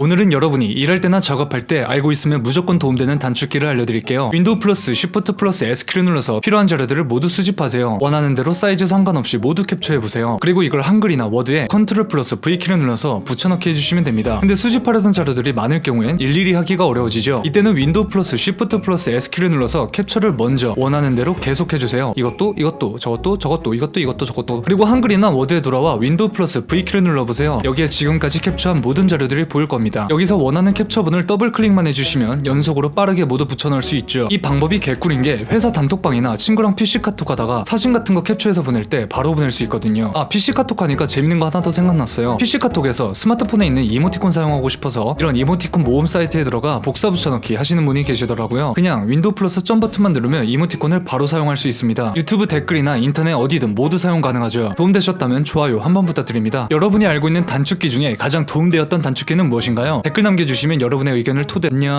오늘은 여러분이 일할 때나 작업할 때 알고 있으면 무조건 도움되는 단축키를 알려드릴게요. 윈도우 플러스 Shift 플러스 S키를 눌러서 필요한 자료들을 모두 수집하세요. 원하는 대로 사이즈 상관없이 모두 캡처해보세요. 그리고 이걸 한글이나 워드에 컨트롤 플러스 V키를 눌러서 붙여넣기 해주시면 됩니다. 근데 수집하려던 자료들이 많을 경우엔 일일이 하기가 어려워지죠. 이때는 윈도우 플러스 Shift 플러스 S키를 눌러서 캡처를 먼저 원하는 대로 계속해주세요. 이것도 이것도 저것도 저것도 이것도 이것도 저것도 그리고 한글이나 워드에 돌아와 윈도우 플러스 V키를 눌러보세요. 여기에 지금까지 캡처한 모든 자료들이 보일 겁니다. 여기서 원하는 캡처분을 더블 클릭만 해주시면 연속으로 빠르게 모두 붙여넣을 수 있죠. 이 방법이 개꿀인 게 회사 단톡방이나 친구랑 PC 카톡 하다가 사진 같은 거 캡처해서 보낼 때 바로 보낼 수 있거든요. 아 PC 카톡 하니까 재밌는 거 하나 더 생각났어요. PC 카톡에서 스마트폰에 있는 이모티콘 사용하고 싶어서 이런 이모티콘 모음 사이트에 들어가 복사 붙여넣기 하시는 분이 계시더라고요. 그냥 윈도우 플러스 점 버튼만 누르면 이모티콘을 바로 사용할 수 있습니다. 유튜브 댓글이나 인터넷 어디든 모두 사용 가능하죠. 도움되셨다면 좋아요 한번 부탁드립니다. 여러분이 알고 있는 단축키 중에 가장 도움되었던 단축키는 무엇인 가요? 댓글 남겨주시면 여러분의 의견을 토대 안녕.